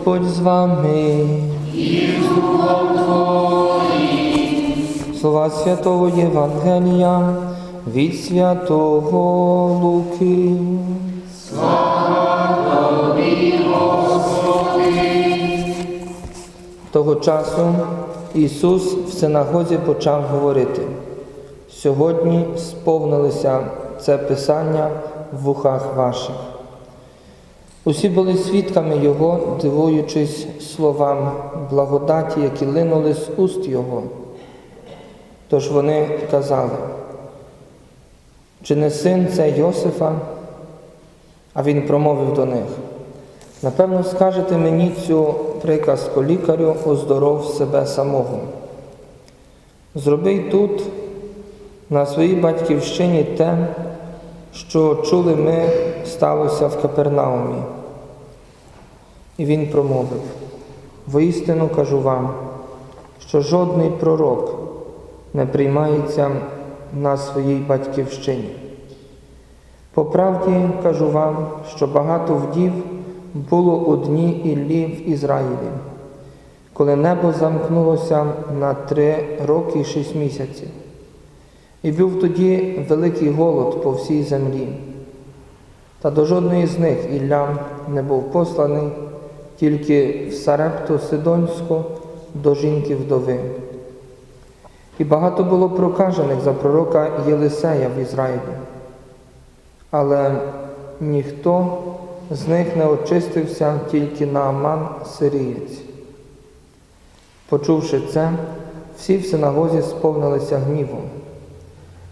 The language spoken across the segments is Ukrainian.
Господь з вами. Слова Святого Євангелія від Святого Луки. Того часу Ісус в синагозі почав говорити. Сьогодні сповнилося це Писання в вухах ваших. Усі були свідками Його, дивуючись словам благодаті, які линули з уст Його. Тож вони казали, чи не син це Йосифа? А він промовив до них. Напевно, скажете мені цю приказку лікарю, оздоров себе самого. Зроби тут, на своїй батьківщині, те, що чули ми, сталося в Капернаумі. І він промовив: воістину кажу вам, що жодний пророк не приймається на своїй батьківщині. По правді кажу вам, що багато вдів було у дні Іллі в Ізраїлі, коли небо замкнулося на три роки і шість місяців. І був тоді великий голод по всій землі. Та до жодної з них Ілля не був посланий, тільки в Сарепту Сидонську до жінки вдови. І багато було прокажених за пророка Єлисея в Ізраїлі. Але ніхто з них не очистився тільки Нааман сирієць. Почувши це, всі в синагозі сповнилися гнівом.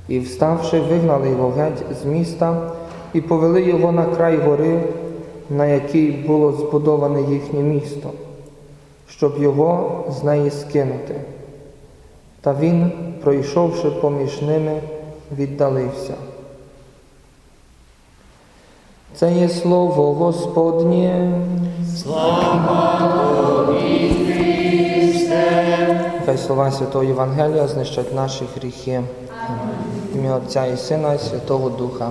І, вставши, вигнали його геть з міста і повели його на край гори, на якій було збудоване їхнє місто, щоб його з неї скинути. Та він, пройшовши поміж ними, віддалився. Це є слово Господнє. слава. Хай слова Святого Євангелія знищать наші гріхи. Ім'я Отця і Сина, і Святого Духа.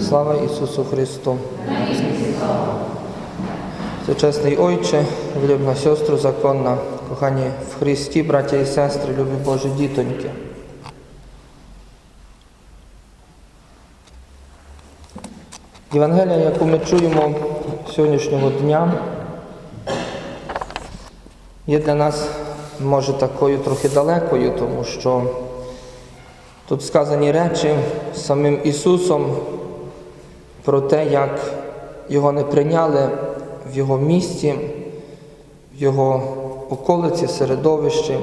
Слава Ісусу Христу. Сучасний Ойче, влюбна сестру законна, кохані в Христі, браття і сестри, любі Божі дітоньки. Євангелія, яку ми чуємо сьогоднішнього дня, є для нас, може, такою трохи далекою, тому що тут сказані речі самим Ісусом про те, як Його не прийняли в Його місті, в Його околиці, середовищі.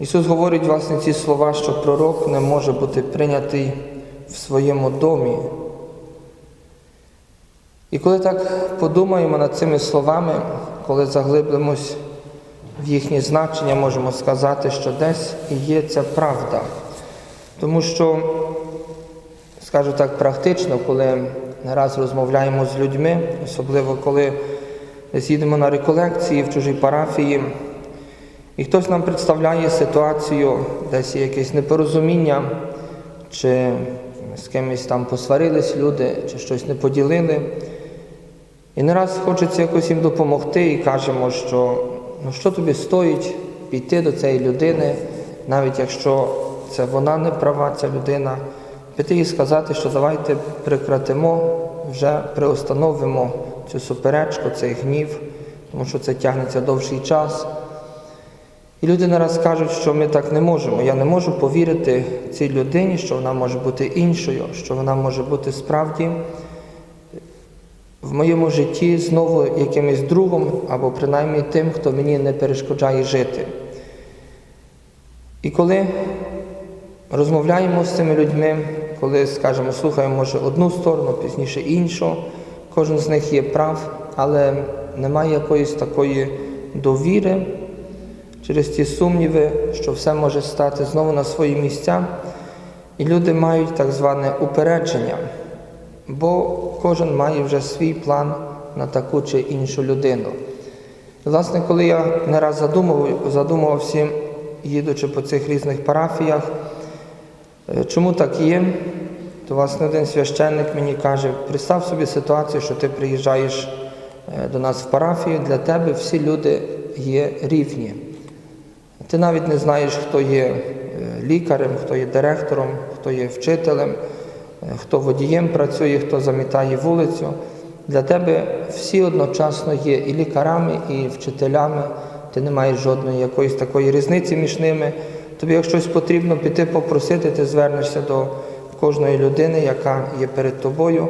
Ісус говорить власне ці слова, що пророк не може бути прийнятий в своєму домі. І коли так подумаємо над цими словами, коли заглиблимось в їхнє значення, можемо сказати, що десь і є ця правда. Тому що, скажу так, практично, коли не раз розмовляємо з людьми, особливо коли десь їдемо на реколекції в чужій парафії, і хтось нам представляє ситуацію, десь є якесь непорозуміння, чи з кимось там посварились люди, чи щось не поділили. І не раз хочеться якось їм допомогти і кажемо, що ну що тобі стоїть піти до цієї людини, навіть якщо це вона не права, ця людина, піти і сказати, що давайте прекратимо, вже приостановимо цю суперечку, цей гнів, тому що це тягнеться довший час. І люди не раз кажуть, що ми так не можемо. Я не можу повірити цій людині, що вона може бути іншою, що вона може бути справді в моєму житті знову якимось другом, або принаймні тим, хто мені не перешкоджає жити. І коли розмовляємо з цими людьми, коли, скажімо, слухаємо, може, одну сторону, пізніше іншу, кожен з них є прав, але немає якоїсь такої довіри через ті сумніви, що все може стати знову на свої місця, і люди мають так зване упередження бо кожен має вже свій план на таку чи іншу людину. І, власне, коли я не раз задумував, задумувався, їдучи по цих різних парафіях, чому так є, то власне один священник мені каже, представ собі ситуацію, що ти приїжджаєш е, до нас в парафію, для тебе всі люди є рівні. Ти навіть не знаєш, хто є е, лікарем, хто є директором, хто є вчителем, е, хто водієм працює, хто замітає вулицю. Для тебе всі одночасно є і лікарами, і вчителями. Ти не маєш жодної якоїсь такої різниці між ними. Тобі, як щось потрібно піти попросити, ти звернешся до кожної людини, яка є перед тобою.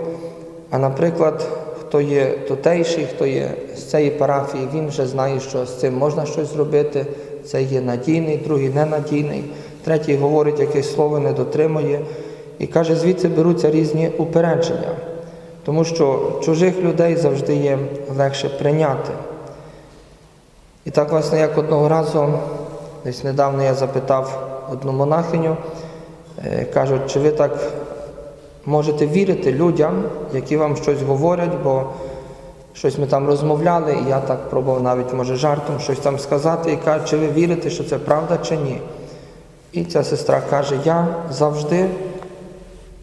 А наприклад, хто є тутейший, хто є з цієї парафії, він вже знає, що з цим можна щось зробити. Це є надійний, другий ненадійний, третій говорить, якесь слово не дотримує. І каже, звідси беруться різні упередження, тому що чужих людей завжди є легше прийняти. І так, власне, як одного разу, десь недавно я запитав одну монахиню, е, кажуть, чи ви так можете вірити людям, які вам щось говорять, бо щось ми там розмовляли, і я так пробував навіть, може, жартом щось там сказати, і кажуть, чи ви вірите, що це правда чи ні. І ця сестра каже, я завжди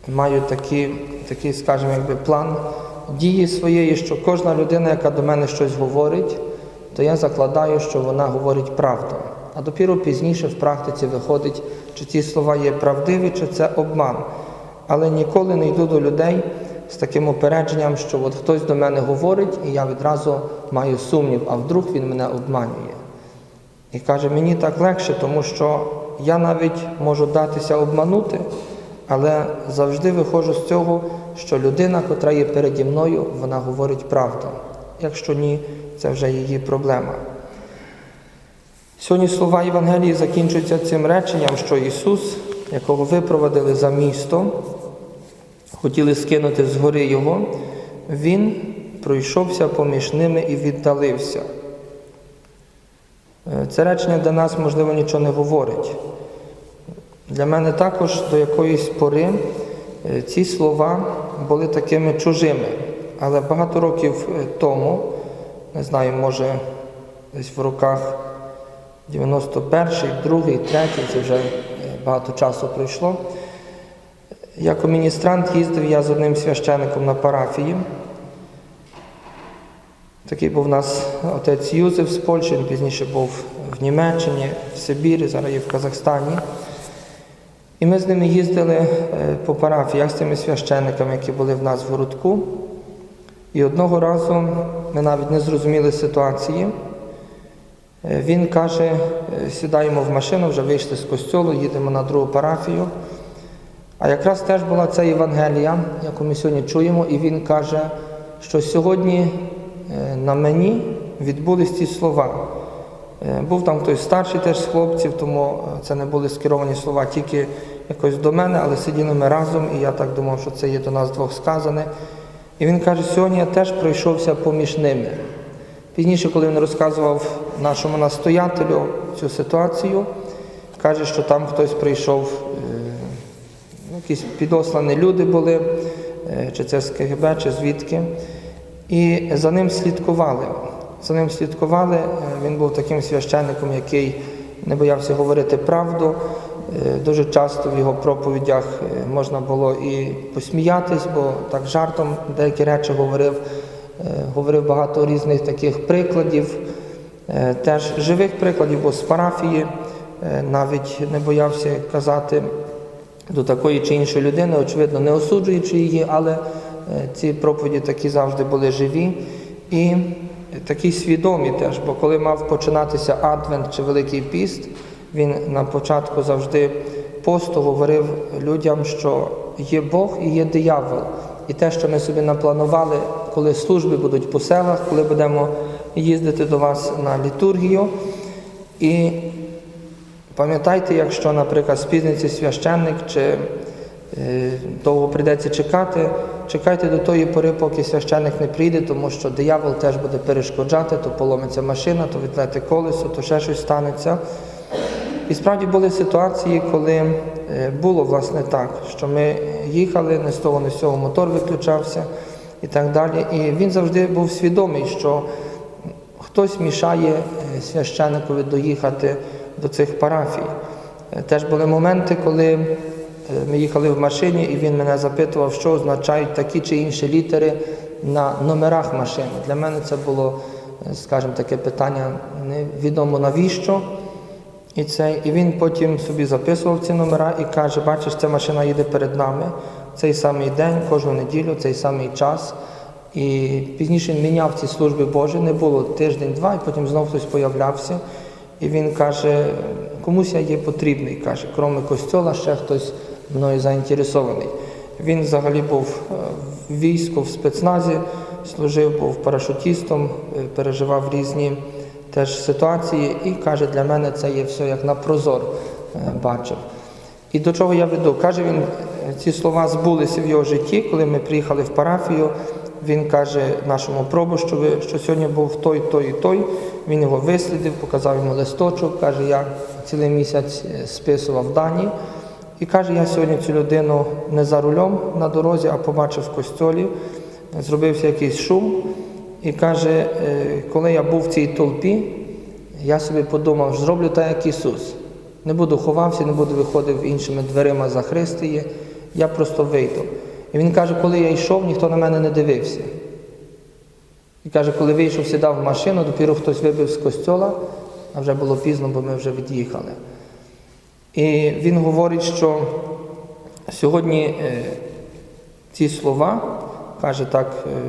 маю такий, такий, скажімо, якби план дії своєї, що кожна людина, яка до мене щось говорить, то я закладаю, що вона говорить правду. А допіру пізніше в практиці виходить, чи ці слова є правдиві, чи це обман. Але ніколи не йду до людей з таким упередженням, що от хтось до мене говорить, і я відразу маю сумнів, а вдруг він мене обманює. І каже, мені так легше, тому що я навіть можу датися обманути, але завжди виходжу з цього, що людина, котра є переді мною, вона говорить правду. Якщо ні, це вже її проблема. Сьогодні слова Євангелії закінчуються цим реченням, що Ісус, якого випровадили за місто, хотіли скинути з гори Його, Він пройшовся поміж ними і віддалився. Е, Це речення для нас, можливо, нічого не говорить. Для мене також до якоїсь пори е, ці слова були такими чужими. Але багато років е, тому, не знаю, може десь в роках 91-й, 2-й, 3-й, це вже е, багато часу пройшло. Як міністрант їздив я з одним священником на парафії. Такий був у нас отець Юзеф з Польщі, він пізніше був в Німеччині, в Сибірі, зараз є в Казахстані. І ми з ними їздили е, по парафіях з цими священниками, які були в нас в городку. І одного разу ми навіть не зрозуміли ситуації. Він каже, сідаємо в машину, вже вийшли з костьолу, їдемо на другу парафію. А якраз теж була ця Євангелія, яку ми сьогодні чуємо, і він каже, що сьогодні е, на мені відбулись ці слова. Е, Був там хтось старший теж з хлопців, тому е, це не були скеровані слова тільки якось до мене, але сиділи ми разом, і я так думав, що це є до нас двох сказане. І він каже, сьогодні я теж пройшовся поміж ними. Пізніше, коли він розказував нашому настоятелю цю ситуацію, каже, що там хтось прийшов, е, ну, якісь підослані люди були, е, чи це з КГБ, чи звідки, і за ним слідкували. За ним слідкували. Е, Він був таким священником, який не боявся говорити правду. Дуже часто в його проповідях можна було і посміятись, бо так жартом деякі речі говорив. Говорив багато різних таких прикладів, теж живих прикладів, бо з парафії е, навіть не боявся казати до такої чи іншої людини, очевидно, не осуджуючи її, але е, ці проповіді такі завжди були живі і такі свідомі теж, бо коли мав починатися Адвент чи Великий Піст, він на початку завжди посту говорив людям, що є Бог і є диявол. І те, що ми собі напланували, коли служби будуть по селах, коли будемо їздити до вас на літургію. І пам'ятайте, якщо, наприклад, спізниться священник чи е, довго прийдеться чекати, чекайте до тої пори, поки священник не прийде, тому що диявол теж буде перешкоджати, то поломиться машина, то відлете колесо, то ще щось станеться. І справді були ситуації, коли е, було власне так, що ми їхали, не з того, не з цього мотор виключався і так далі. І він завжди був свідомий, що хтось мішає е, священникові доїхати до цих парафій. Е, Теж були моменти, коли е, ми їхали в машині, і він мене запитував, що означають такі чи інші літери на номерах машин. Для мене це було, скажімо, таке питання невідомо навіщо. І, це, і він потім собі записував ці номера і каже, бачиш, ця машина їде перед нами цей самий день, кожну неділю, цей самий час. І пізніше міняв ці служби Божі, не було тиждень-два, і потім знов хтось появлявся. І він каже, комусь я є потрібний, каже, крім костьола, ще хтось мною заінтересований. Він взагалі був е, в війську в спецназі, служив, був парашутістом, е, переживав різні теж ситуації, і каже, для мене це є все як на прозор е, бачив. І до чого я веду? Каже він, ці слова збулися в його житті, коли ми приїхали в парафію. Він каже нашому пробущові, що сьогодні був той, той і той. Він його вислідив, показав йому листочок. Каже, я цілий місяць е, списував дані. І каже, я сьогодні цю людину не за рулем на дорозі, а побачив в костьолі, зробився якийсь шум. І каже, е, коли я був в цій толпі, я собі подумав, зроблю так, як Ісус. Не буду ховався, не буду виходив іншими дверима за Христиє, я просто вийду. І він каже, коли я йшов, ніхто на мене не дивився. І каже, коли вийшов, сідав в машину, допіру хтось вибив з костьола, а вже було пізно, бо ми вже від'їхали. І він говорить, що сьогодні е, ці слова, каже так, е,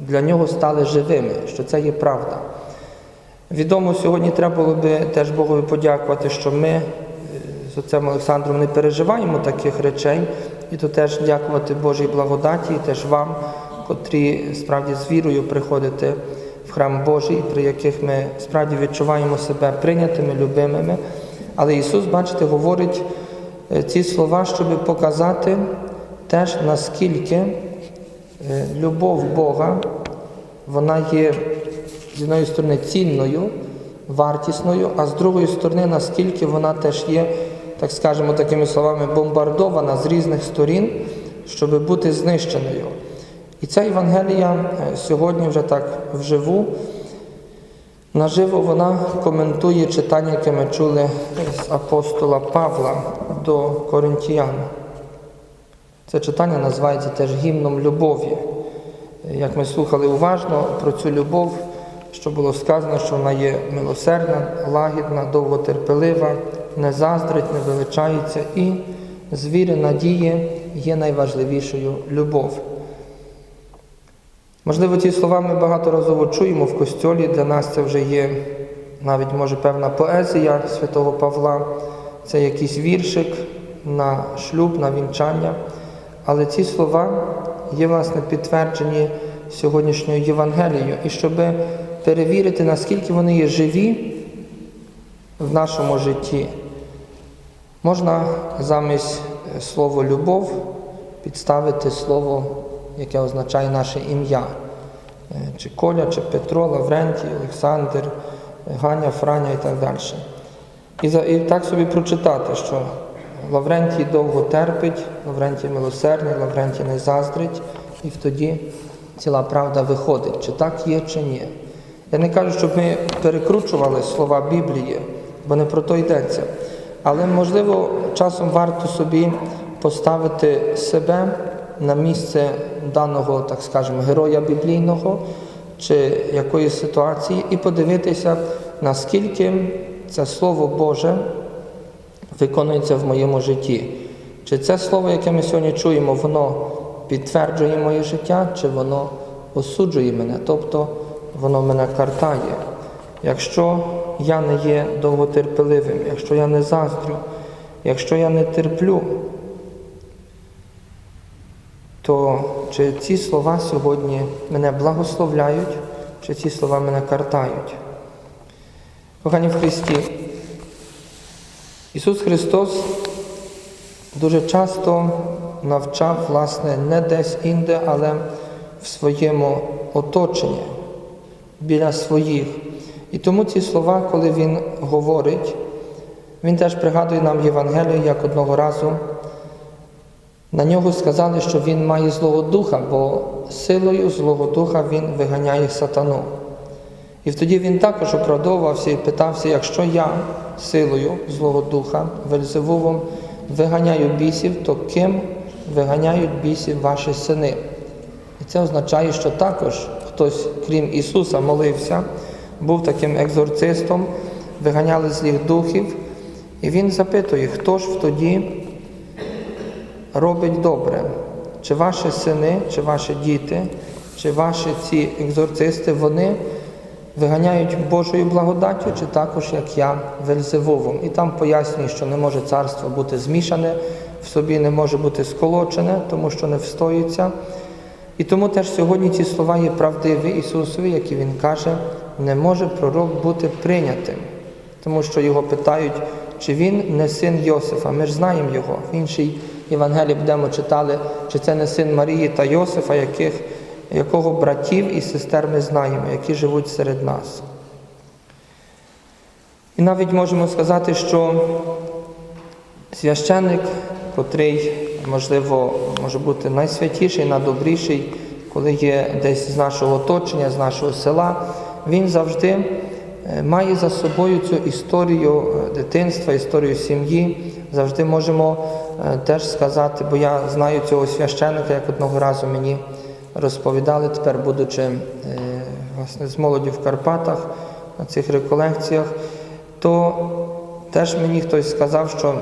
для нього стали живими, що це є правда. Відомо, сьогодні треба було би теж Богові подякувати, що ми е, з отцем Олександром не переживаємо таких речей, і то теж дякувати Божій благодаті, і теж вам, котрі справді з вірою приходите в храм Божий, при яких ми справді відчуваємо себе прийнятими, любимими. Але Ісус, бачите, говорить е, ці слова, щоб показати теж наскільки е, любов Бога, вона є з однієї сторони цінною, вартісною, а з другої сторони, наскільки вона теж є, так скажемо такими словами, бомбардована з різних сторін, щоб бути знищеною. І ця Євангелія е, сьогодні вже так вживу, наживо вона коментує читання, яке ми чули з апостола Павла до Коринтіян. Це читання називається теж гімном любові. Як ми слухали уважно про цю любов, що було сказано, що вона є милосердна, лагідна, довготерпелива, не заздрить, не величається і з віри надії є найважливішою любов. Можливо, ці слова ми багаторазово чуємо в костьолі. Для нас це вже є навіть, може, певна поезія святого Павла, це якийсь віршик на шлюб, на вінчання. Але ці слова є, власне, підтверджені сьогоднішньою Євангелією. І щоб перевірити, наскільки вони є живі в нашому житті, можна замість слова любов підставити слово, яке означає наше ім'я. Е, Чи Коля, чи Петро, Лаврентій, Олександр, Ганя, Франя і так далі. І так собі прочитати, що Лаврентій довго терпить, Лаврентій милосердний, Лаврентій не заздрить, і тоді ціла правда виходить, чи так є, чи ні. Я не кажу, щоб ми перекручували слова Біблії, бо не про то йдеться. Але, можливо, часом варто собі поставити себе на місце даного, так скажемо, героя біблійного чи якоїсь ситуації і подивитися, наскільки це Слово Боже виконується в моєму житті. Чи це слово, яке ми сьогодні чуємо, воно підтверджує моє життя, чи воно осуджує мене, тобто воно мене картає. Якщо я не є довготерпеливим, якщо я не заздрю, якщо я не терплю, то чи ці слова сьогодні мене благословляють, чи ці слова мене картають? Кохані в Христі, Ісус Христос дуже часто навчав, власне, не десь інде, але в своєму оточенні, біля своїх. І тому ці слова, коли Він говорить, Він теж пригадує нам Євангелію, як одного разу на нього сказали, що він має Злого Духа, бо силою Злого Духа він виганяє сатану. І тоді він також оправдовувався і питався, якщо я силою Злого Духа, Вельзевулом, виганяю бісів, то ким виганяють бісів ваші сини? І Це означає, що також хтось, крім Ісуса, молився, був таким екзорцистом, виганяли злих духів, і Він запитує, хто ж тоді робить добре? Чи ваші сини, чи ваші діти, чи ваші ці екзорцисти, вони виганяють Божою благодаттю, чи також як я Вельзевовом. І там пояснює, що не може царство бути змішане, в собі не може бути сколочене, тому що не встоїться. І тому теж сьогодні ці слова є правдиві Ісусові, які Він каже, не може пророк бути прийнятим, тому що його питають, чи він не син Йосифа. Ми ж знаємо його. В іншій Євангелії будемо читали, чи це не син Марії та Йосифа, яких, якого братів і сестер ми знаємо, які живуть серед нас. І навіть можемо сказати, що священник, котрий, можливо, може бути найсвятіший, найдобріший, коли є десь з нашого оточення, з нашого села, він завжди е, має за собою цю історію е, дитинства, історію сім'ї. Завжди можемо е, теж сказати, бо я знаю цього священника, як одного разу мені розповідали, тепер будучи власне, з молоді в Карпатах на цих реколекціях, то теж мені хтось сказав, що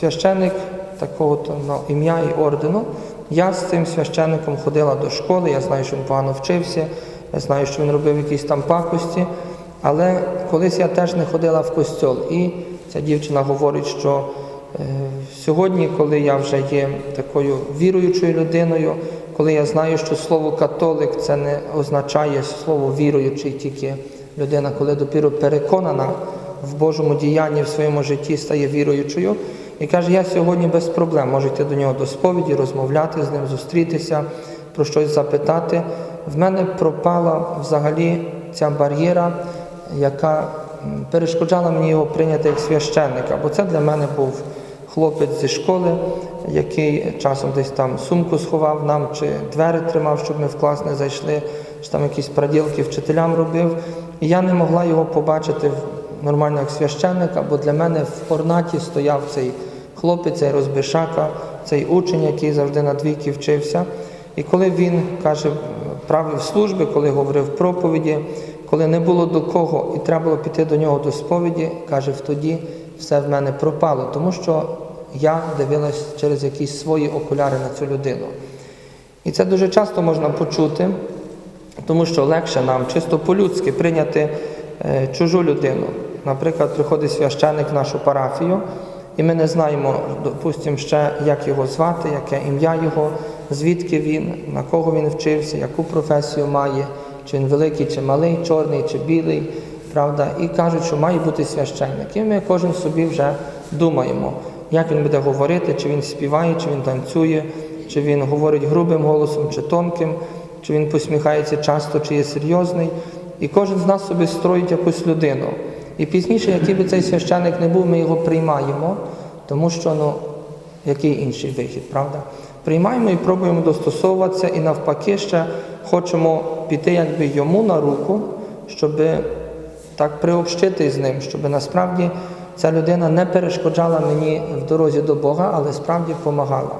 священник такого-то ну, ім'я і ордену. Я з цим священником ходила до школи, я знаю, що він погано вчився, я знаю, що він робив якісь там пакості, але колись я теж не ходила в костьол. І ця дівчина говорить, що е, сьогодні, коли я вже є такою віруючою людиною, коли я знаю, що слово католик це не означає слово віруючий, тільки людина, коли допіру переконана в Божому діянні в своєму житті стає віруючою. І каже, я сьогодні без проблем можу йти до нього до сповіді, розмовляти з ним, зустрітися, про щось запитати. В мене пропала взагалі ця бар'єра, яка перешкоджала мені його прийняти як священника, бо це для мене був хлопець зі школи, який часом десь там сумку сховав нам, чи двері тримав, щоб ми в клас не зайшли, чи там якісь праділки вчителям робив. І я не могла його побачити нормально як священника, бо для мене в орнаті стояв цей хлопець, цей розбишака, цей учень, який завжди на двійки вчився. І коли він каже, правив служби, коли говорив проповіді, коли не було до кого і треба було піти до нього до сповіді, каже, тоді все в мене пропало, тому що я дивилась через якісь свої окуляри на цю людину. І це дуже часто можна почути, тому що легше нам чисто по-людськи прийняти е, чужу людину. Наприклад, приходить священник в нашу парафію, і ми не знаємо, допустимо, ще, як його звати, яке ім'я його, звідки він, на кого він вчився, яку професію має, чи він великий, чи малий, чорний, чи білий, правда, і кажуть, що має бути священник. І ми кожен собі вже думаємо, як він буде говорити, чи він співає, чи він танцює, чи він говорить грубим голосом, чи тонким, чи він посміхається часто, чи є серйозний. І кожен з нас собі строїть якусь людину. І пізніше, який би цей священник не був, ми його приймаємо, тому що ну, який інший вихід, правда? Приймаємо і пробуємо достосовуватися, і навпаки, ще хочемо піти якби йому на руку, щоб так приобщити з ним, щоб насправді ця людина не перешкоджала мені в дорозі до Бога, але справді допомагала.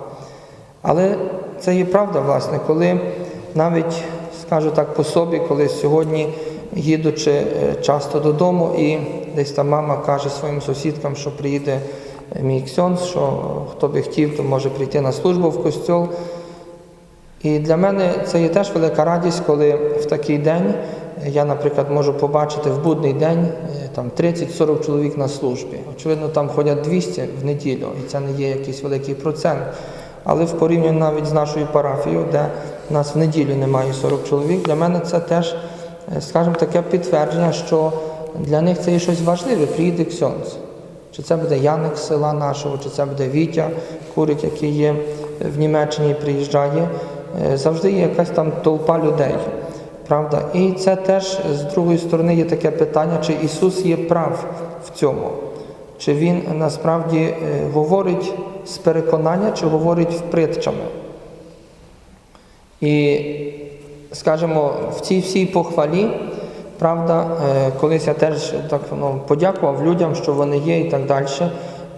Але це є правда, власне, коли навіть, скажу так по собі, коли сьогодні, їдучи е, часто додому, і десь там мама каже своїм сусідкам, що приїде мій ксьонс, що хто би хотів, то може прийти на службу в костьол. І для мене це є теж велика радість, коли в такий день я, наприклад, можу побачити в будний день е, там 30-40 чоловік на службі. Очевидно, там ходять 200 в неділю, і це не є якийсь великий процент. Але в порівнянні навіть з нашою парафією, де нас в неділю немає 40 чоловік, для мене це теж, е, скажімо, таке підтвердження, що для них це є щось важливе, приїде ксьонц. Чи це буде Яник з села нашого, чи це буде Вітя Курик, який є в Німеччині, приїжджає. Е, Завжди є якась там толпа людей. Правда? І це теж з другої сторони є таке питання, чи Ісус є прав в цьому, чи Він насправді е, говорить з переконання, чи говорить в притчами. І, скажімо, в цій всій похвалі, правда, е, колись я теж так ну, подякував людям, що вони є і так далі.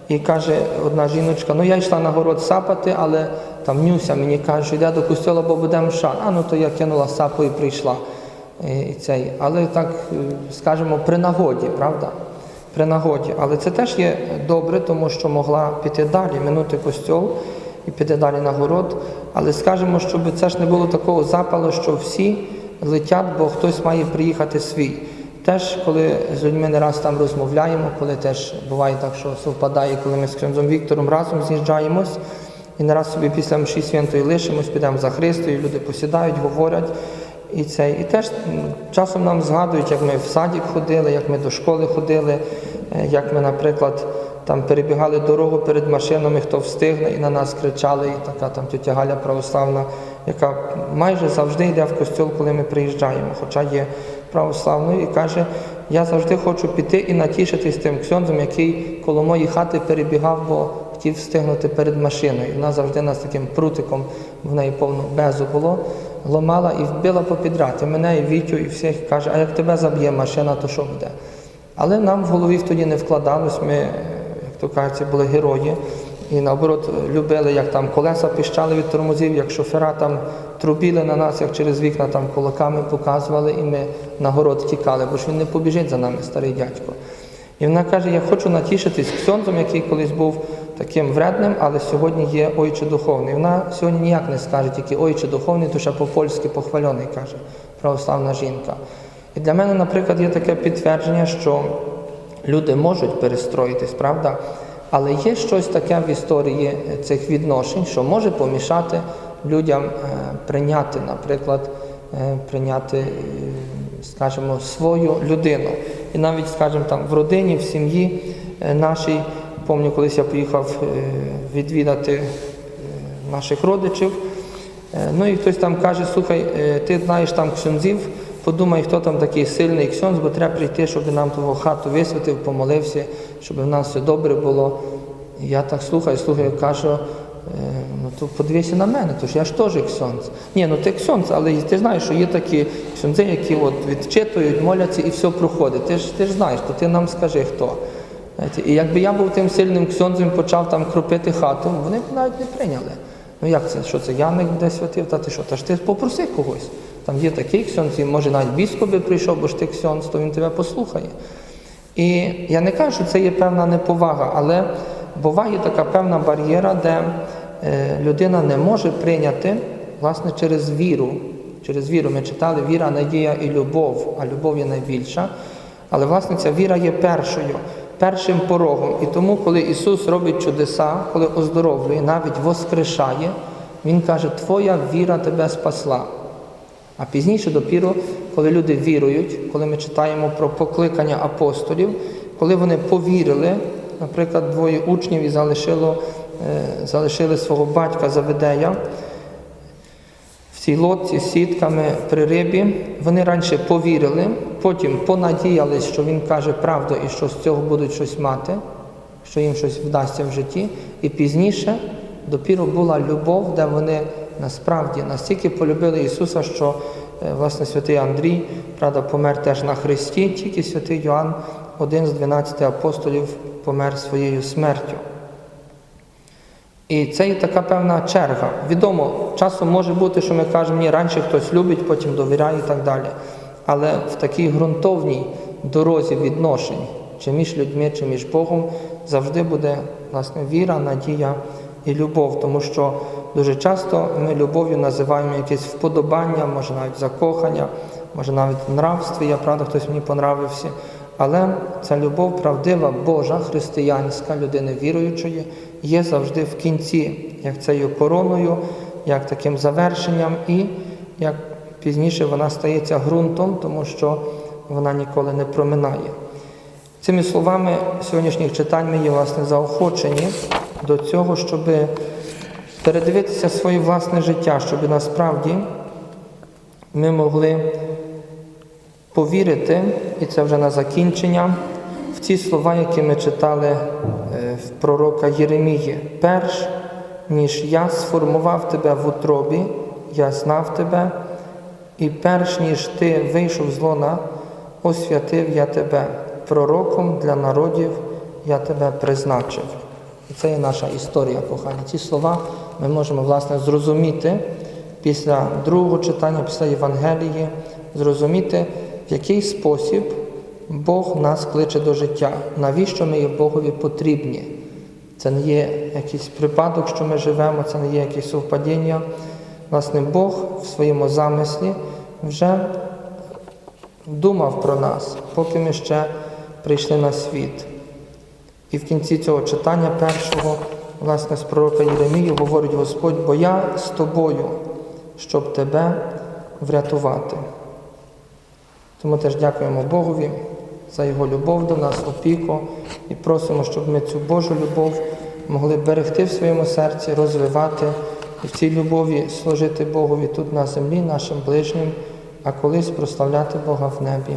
І каже одна жіночка, ну я йшла на город сапати, але там нюся мені каже, що йде до костьола, бо буде мша. А ну то я кинула сапу і прийшла. І цей. Але так, е, скажімо, при нагоді, правда? При нагоді. Але це теж є добре, тому що могла піти далі, минути костьол і піти далі на город. Але скажемо, щоб це ж не було такого запалу, що всі летять, бо хтось має приїхати свій. Теж, коли з людьми не раз там розмовляємо, коли теж буває так, що совпадає, коли ми з князем Віктором разом з'їжджаємось, і не раз собі після мші святої лишимось, підемо за Христою, люди посідають, говорять. І, це, і теж часом нам згадують, як ми в садик ходили, як ми до школи ходили, е, як ми, наприклад, там перебігали дорогу перед машинами, хто встигне, і на нас кричали, і така там тетя Галя православна, яка майже завжди йде в костьол, коли ми приїжджаємо, хоча є православною, і каже, я завжди хочу піти і натішитись тим ксьондзом, який коло моєї хати перебігав, бо хотів встигнути перед машиною. Вона завжди нас таким прутиком, в неї повно безу було, ломала і вбила попідряд. І мене, і Вітю, і всіх каже, а як тебе заб'є машина, то що буде? Але нам в голові тоді не вкладалось, ми, як то кажеться, були герої. І наоборот любили, як там колеса піщали від тормозів, як шофера там трубіли на нас, як через вікна там кулаками показували, і ми на город тікали, бо ж він не побіжить за нами, старий дядько. І вона каже: Я хочу натішитись ксьонзом, який колись був таким вредним, але сьогодні є ойче духовний. Вона сьогодні ніяк не скаже, тільки ойче духовний, то ще по-польськи похвальоний, каже православна жінка. І для мене, наприклад, є таке підтвердження, що люди можуть перестроїтись, правда? Але є щось таке в історії цих відношень, що може помішати людям е, прийняти, наприклад, е, прийняти, е, скажімо, свою людину. І навіть, скажімо, там в родині, в сім'ї нашій, пам'ятаю, колись я поїхав відвідати наших родичів. Ну і хтось там каже, слухай, ти знаєш там ксьонзів, подумай, хто там такий сильний ксьонз, бо треба прийти, щоб нам того хату висвятив, помолився, щоб в нас все добре було. Я так слухаю, слухаю, кажу, е, ну то подивися на мене, то ж я ж теж ксьонз. Ні, ну ти ксьонз, але ти знаєш, що є такі ксьонзи, які от відчитують, моляться і все проходить. Ти ж, ти ж знаєш, то ти нам скажи хто. І якби я був тим сильним ксьонзом, почав там кропити хату, вони б навіть не прийняли. Ну як це? Що це Яник буде святив? Та ти що? Та ж ти попроси когось. Там є такий ксьонз, і може навіть біскуп би прийшов, бо ж ти ксьонз, то він тебе послухає. І я не кажу, що це є певна неповага, але буває така певна бар'єра, де е, людина не може прийняти власне через віру. Через віру ми читали віра, надія і любов, а любов є найбільша. Але власне ця віра є першою, першим порогом. І тому, коли Ісус робить чудеса, коли оздоровлює, навіть воскрешає, Він каже, Твоя віра тебе спасла. А пізніше допіру, коли люди вірують, коли ми читаємо про покликання апостолів, коли вони повірили, наприклад, двоє учнів і залишило, е, залишили свого батька Заведея в цій лодці з сітками при рибі, вони раніше повірили, потім понадіялись, що він каже правду і що з цього будуть щось мати, що їм щось вдасться в житті, і пізніше допіру була любов, де вони насправді настільки полюбили Ісуса, що е, власне святий Андрій, правда, помер теж на Христі, тільки святий Йоанн, один з 12 апостолів, помер своєю смертю. І це є така певна черга. Відомо, часом може бути, що ми кажемо, ні, раніше хтось любить, потім довіряє і так далі. Але в такій ґрунтовній дорозі відношень, чи між людьми, чи між Богом, завжди буде власне віра, надія і любов. Тому що дуже часто ми любов'ю називаємо якесь вподобання, може навіть закохання, може навіть нравствія, правда, хтось мені понравився. Але ця любов правдива, Божа, християнська, людини віруючої, є завжди в кінці, як цією короною, як таким завершенням, і як пізніше вона стається ґрунтом, тому що вона ніколи не проминає. Цими словами сьогоднішніх читань ми є власне заохочені до цього, щоб передивитися своє власне життя, щоб насправді ми могли повірити, і це вже на закінчення, в ці слова, які ми читали е, в пророка Єремії. Перш ніж я сформував тебе в утробі, я знав тебе, і перш ніж ти вийшов з лона, освятив я тебе, пророком для народів я тебе призначив. І це є наша історія кохання. Ці слова ми можемо власне зрозуміти після другого читання, після Євангелії, зрозуміти, в який спосіб Бог нас кличе до життя, навіщо ми є Богові потрібні. Це не є якийсь припадок, що ми живемо, це не є якесь совпадіння. Власне, Бог в своєму замислі вже думав про нас, поки ми ще прийшли на світ. І в кінці цього читання першого, власне, з пророка Єремії говорить Господь, бо я з тобою, щоб тебе врятувати. Тому теж дякуємо Богові за Його любов до нас, опіку, і просимо, щоб ми цю Божу любов могли берегти в своєму серці, розвивати і в цій любові служити Богові тут на землі, нашим ближнім, а колись прославляти Бога в небі.